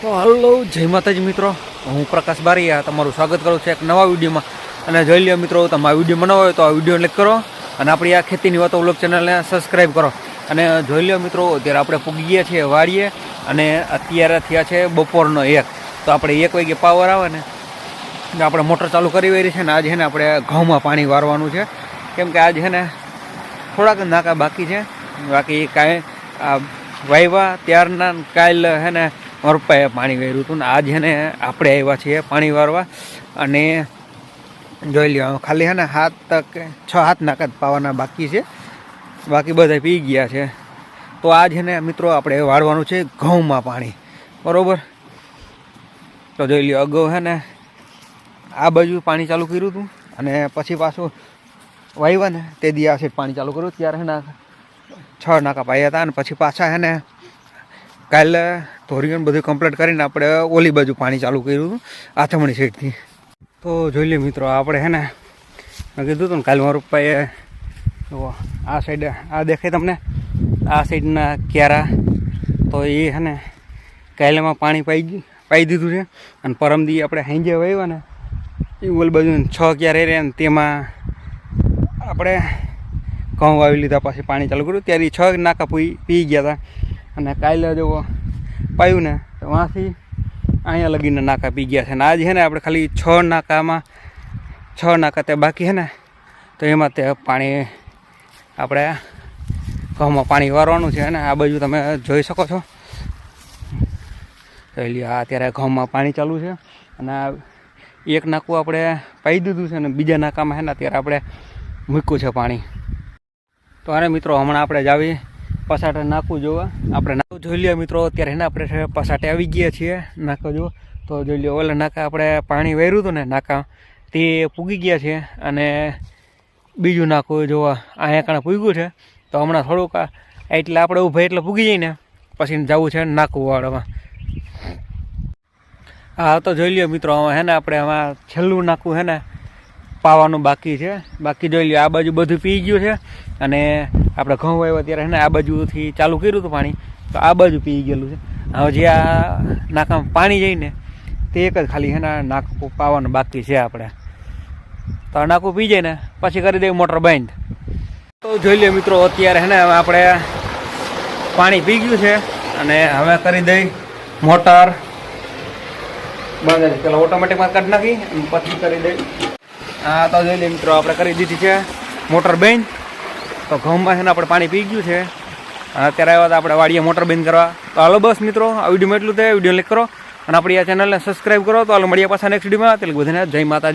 તો હલો, જય માતાજી મિત્રો. હું પ્રકાશ બારીયા, તમારું સ્વાગત કરું છું એક નવા વિડીયોમાં. અને જોઈ લ્યો મિત્રો તમારા વીડિયો બનાવો હોય તો આ વીડિયો લાઈક કરો અને આપણી આ ખેતીની વાતો વ્લોગ ચેનલને સબસ્ક્રાઈબ કરો. અને જોઈ લ્યો મિત્રો, અત્યારે આપણે પૂગી ગયા છીએ વાડીએ અને અત્યારે થયા છે બપોરનો એક. તો આપણે એક વાગે પાવર આવે ને આપણે મોટર ચાલુ કરી વળી છે ને, આજે ને આપણે ઘઉંમાં પાણી વારવાનું છે. કેમ કે આજે ને થોડાક નાકા બાકી છે. બાકી કાંઈ આ વાવ્યા ત્યારના કાલ છે ને મારા પપ્પાએ પાણી વાર્યું હતું ને આજ હે ને આપણે આવ્યા છીએ પાણી વારવા અને જોઈ લ્યો, ખાલી છે ને હાથ તક, છ હાથ નાકા જ પાવાના બાકી છે. બાકી બધા પી ગયા છે. તો આજ છે ને મિત્રો આપણે વાળવાનું છે ઘઉંમાં પાણી. બરાબર? તો જોઈ લ્યો, અગાઉ છે ને આ બાજુ પાણી ચાલુ કર્યું હતું અને પછી પાછું વાવ્યા ને તે દી આ પાણી ચાલુ કર્યું, ત્યારે હે ને છ નાકા પાયા હતા અને પછી પાછા છે ને કાલે ધોરીઓને બધું કમ્પ્લીટ કરીને આપણે ઓલી બાજુ પાણી ચાલુ કર્યું આથમણી સાઈડથી તો જોઈ લે મિત્રો, આપણે છે ને મેં કીધું હતું ને, કાલે મારા પપ્પાએ જુઓ, આ સાઈડ આ દેખાય તમને? આ સાઈડના ક્યારા. તો એ છે ને કાલેમાં પાણી પાઈ પાઈ દીધું છે. અને પરમદી આપણે હાંજે વાવ્યા ને, એ ઓલી બાજુ છ ક્યારે રહે ને તેમાં આપણે ઘઉં વાવી લીધા પછી પાણી ચાલુ કર્યું. ત્યારે છ નાકા પી પી ગયા હતા અને કાલે જો પાયું ને, તો વાંથી અહીંયા લગીને નાકા પી ગયા છે. અને આજે છે ને આપણે ખાલી છ નાકામાં, છ નાકા તે બાકી છે ને, તો એમાં તે પાણી આપણે ઘઉંમાં પાણી વારવાનું છે અને આ બાજુ તમે જોઈ શકો છો. જોઈ આ અત્યારે ઘઉંમાં પાણી ચાલુ છે. અને એક નાકું આપણે પાઈ દીધું છે અને બીજા નાકામાં છે ને, અત્યારે આપણે મૂક્યું છે પાણી. તો અરે મિત્રો, હમણાં આપણે જાવી પસાટે નાખવું જોવા આપણે નાખું જોઈ લઈએ મિત્રો, અત્યારે એને આપણે પસાટે આવી ગયા છીએ નાખો જો. તો જોઈ લ્યો, ઓલા નાકા આપણે પાણી વહેર્યું હતું ને નાકા, તે પૂગી ગયા છે અને બીજું નાખું જોવા અહીંયા કાણે પૂગ્યું છે. તો હમણાં થોડુંક એટલે આપણે ઊભા એટલે પૂગી જઈને પછી જવું છે નાખવું વાળામાં. હા, તો જોઈ લ્યો મિત્રો, આમાં હે ને આપણે આમાં છેલ્લું નાખવું હે ને પાવાનું બાકી છે. બાકી જોઈ લ્યો, આ બાજુ બધું પી ગયું છે. અને આપણે ઘઉં વાવ્યા ત્યારે ને આ બાજુથી ચાલુ કર્યું હતું પાણી. તો આ બાજુ પી ગયેલું છે. હવે જે આ નાકામાં પાણી જઈને તે એક જ ખાલી છે ને નાકું પાવાનું બાકી છે આપણે. તો નાકું પી જાય ને પછી કરી દઈએ મોટર બંધ. તો જોઈ લો મિત્રો, અત્યારે છે ને આપણે પાણી પી ગયું છે અને હવે કરી દઈ મોટર. બંધ પેલા ઓટોમેટિકમાં કાઢી નાખી પછી કરી દઈ. હા, તો જોઈ લે મિત્રો, આપણે કરી દીધી છે મોટર બંધ તો ઘઉંમાં છે ને આપણે પાણી પી ગયું છે. અને અત્યારે આવ્યા આપણે વાડીએ મોટર બંધ કરવા. તો હાલો બસ મિત્રો, આ વિડીયોમાં એટલું થાય વીડિયો લાઈક કરો અને આપણી આ ચેનલને સબસ્ક્રાઈબ કરો. તો હાલો મળીએ પાછા નેક્સ્ટ વિડીયોમાં. એટલે બધાને જય માતાજી.